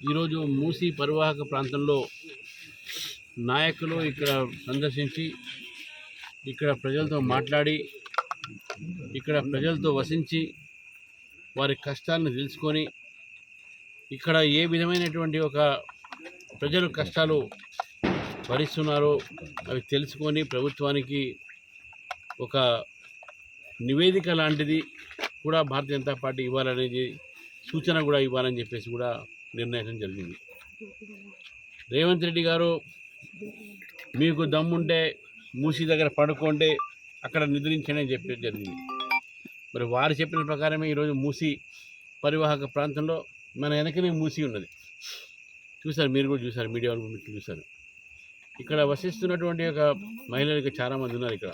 ఈరోజు మూసీ పరివాహక ప్రాంతంలో నాయకులు ఇక్కడ సందర్శించి ఇక్కడ ప్రజలతో మాట్లాడి ఇక్కడ ప్రజలతో వసించి వారి కష్టాలను తెలుసుకొని ఇక్కడ ఏ విధమైనటువంటి ఒక ప్రజలు కష్టాలు భరిస్తున్నారో అవి తెలుసుకొని ప్రభుత్వానికి ఒక నివేదిక లాంటిది కూడా భారతీయ జనతా పార్టీ ఇవ్వాలనేది సూచన కూడా ఇవ్వాలని చెప్పేసి కూడా నిర్ణయించడం జరిగింది. రేవంత్ రెడ్డి గారు మీకు దమ్ముంటే మూసి దగ్గర పడుకోండి అక్కడ నిద్రించండి అని చెప్పి జరిగింది. మరి వారు చెప్పిన ప్రకారమే ఈరోజు మూసి పరివాహక ప్రాంతంలో మన వెనకనే మూసి ఉన్నది. చూశారు మీరు కూడా చూశారు మీడియా వాళ్ళు చూశారు. ఇక్కడ వసిస్తున్నటువంటి ఒక మహిళలకు చాలామంది ఉన్నారు ఇక్కడ.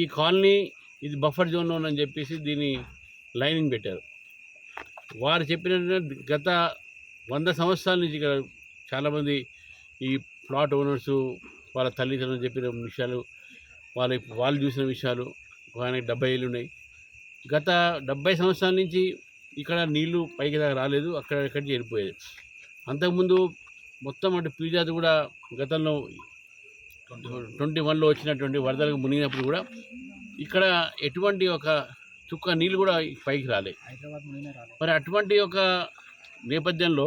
ఈ కాలనీ ఇది బఫర్ జోన్లో ఉందని చెప్పేసి దీన్ని లైనింగ్ పెట్టారు. వారు చెప్పిన గత వంద సంవత్సరాల నుంచి ఇక్కడ చాలామంది ఈ ప్లాట్ ఓనర్స్ వాళ్ళ తల్లిదండ్రులు చెప్పిన విషయాలు వాళ్ళ వాళ్ళు చూసిన విషయాలు ఆయనకి డెబ్బై ఏళ్ళు ఉన్నాయి. గత డెబ్బై సంవత్సరాల నుంచి ఇక్కడ నీళ్ళు పైకి దాకా రాలేదు అక్కడ ఎక్కడి వెళ్ళిపోయేది అంతకుముందు మొత్తం అటు పీజాది కూడా గతంలో ట్వంటీ వన్లో వచ్చినటువంటి వరదలకు మునిగినప్పుడు కూడా ఇక్కడ ఎటువంటి ఒక చుక్క నీళ్ళు కూడా పైకి రాలేదు మరి అటువంటి ఒక నేపథ్యంలో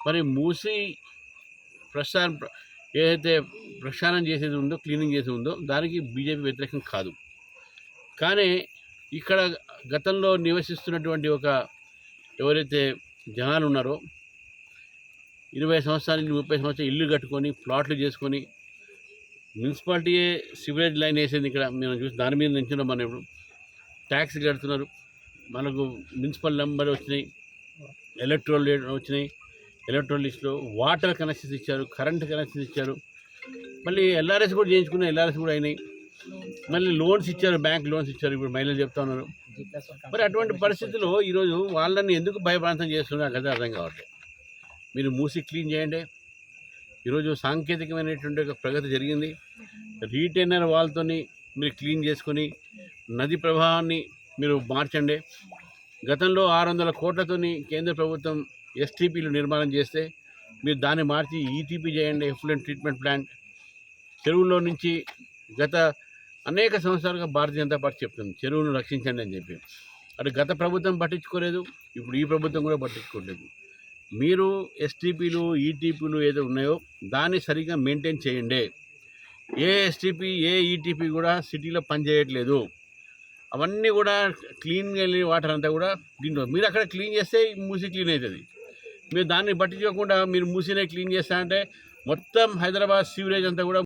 మరి మూసి ప్రస్థానం ఏదైతే ప్రక్షాళన చేసేది ఉందో క్లీనింగ్ చేసేది ఉందో దానికి బీజేపీ వ్యతిరేకం కాదు. కానీ ఇక్కడ గతంలో నివసిస్తున్నటువంటి ఒక ఎవరైతే జనాలు ఉన్నారో ఇరవై సంవత్సరాల నుంచి ముప్పై సంవత్సరాలు ఇల్లు కట్టుకొని ప్లాట్లు చేసుకొని మున్సిపాలిటీయే సివరేజ్ లైన్ వేసేది ఇక్కడ మేము చూసి దాని మీద నించున్నాం మనం ఇప్పుడు ట్యాక్స్ కడుతున్నారు. మనకు మున్సిపల్ నెంబర్ వచ్చినాయి. ఎలక్ట్రోల్ వచ్చినాయి. ఎలక్ట్రోల్ లిస్ట్లో వాటర్ కనెక్షన్స్ ఇచ్చారు కరెంట్ కనెక్షన్స్ ఇచ్చారు. మళ్ళీ ఎల్ఆర్ఎస్ కూడా చేయించుకున్న ఎల్ఆర్ఎస్ కూడా అయినాయి. మళ్ళీ లోన్స్ ఇచ్చారు బ్యాంక్ లోన్స్ ఇచ్చారు. ఇప్పుడు మహిళలు చెప్తా ఉన్నారు. మరి అటువంటి పరిస్థితుల్లో ఈరోజు వాళ్ళని ఎందుకు భయప్రాంతం చేస్తున్నారు కదా అర్థం కావట్లేదు. మీరు మూసి క్లీన్ చేయండి. ఈరోజు సాంకేతికమైనటువంటి ఒక ప్రగతి జరిగింది. రీటైనర్ వాళ్ళతోని మీరు క్లీన్ చేసుకొని నది ప్రవాహాన్ని మీరు మార్చండి. గతంలో ఆరు వందల కోట్లతోని కేంద్ర ప్రభుత్వం ఎస్టీపీలు నిర్మాణం చేస్తే మీరు దాన్ని మార్చి ఈటీపీ చేయండి ఎఫ్లెంట్ ట్రీట్మెంట్ ప్లాంట్. చెరువుల్లో నుంచి గత అనేక సంవత్సరాలుగా భారతీయ జనతా పార్టీ చెప్తుంది చెరువును రక్షించండి అని చెప్పి. అటు గత ప్రభుత్వం పట్టించుకోలేదు ఇప్పుడు ఈ ప్రభుత్వం కూడా పట్టించుకోలేదు. మీరు ఎస్టీపీలు ఈటీపీలు ఏదో ఉన్నాయో దాన్ని సరిగ్గా మెయింటైన్ చేయండి. ఏ ఎస్టీపీ ఏ ఈటీపీ కూడా సిటీలో పనిచేయట్లేదు. అవన్నీ కూడా క్లీన్గా వెళ్ళిన వాటర్ అంతా కూడా దీంట్లో మీరు అక్కడ క్లీన్ చేస్తే మూసి క్లీన్ అవుతుంది. మీరు దాన్ని పట్టించుకోకుండా మీరు మూసినే క్లీన్ చేస్తా అంటే మొత్తం హైదరాబాద్ సీవరేజ్ అంతా కూడా